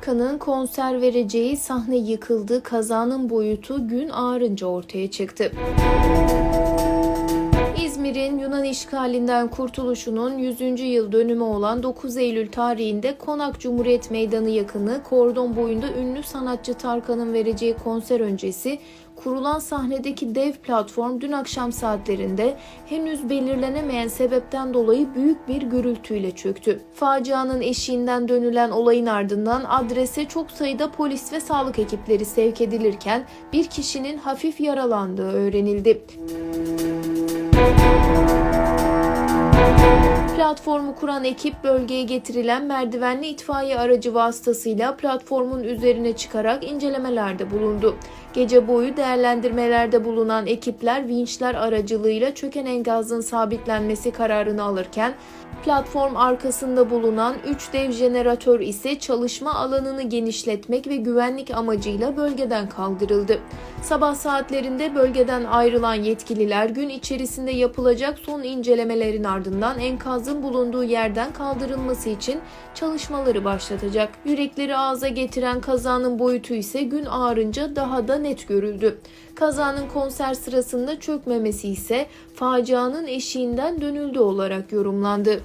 markanın konser vereceği sahne yıkıldı, kazanın boyutu gün ağarınca ortaya çıktı. Yunan işgalinden kurtuluşunun 100. yıl dönümü olan 9 Eylül tarihinde Konak Cumhuriyet Meydanı yakını kordon boyunda ünlü sanatçı Tarkan'ın vereceği konser öncesi kurulan sahnedeki dev platform dün akşam saatlerinde henüz belirlenemeyen sebepten dolayı büyük bir gürültüyle çöktü. Facianın eşiğinden dönülen olayın ardından adrese çok sayıda polis ve sağlık ekipleri sevk edilirken bir kişinin hafif yaralandığı öğrenildi. Platformu kuran ekip bölgeye getirilen merdivenli itfaiye aracı vasıtasıyla platformun üzerine çıkarak incelemelerde bulundu. Gece boyu değerlendirmelerde bulunan ekipler vinçler aracılığıyla çöken enkazın sabitlenmesi kararını alırken platform arkasında bulunan 3 dev jeneratör ise çalışma alanını genişletmek ve güvenlik amacıyla bölgeden kaldırıldı. Sabah saatlerinde bölgeden ayrılan yetkililer gün içerisinde yapılacak son incelemelerin ardından enkazın bulunduğu yerden kaldırılması için çalışmaları başlatacak. Yürekleri ağza getiren kazanın boyutu ise gün ağarınca daha da net görüldü. Kazanın konser sırasında çökmemesi ise facianın eşiğinden dönüldü olarak yorumlandı.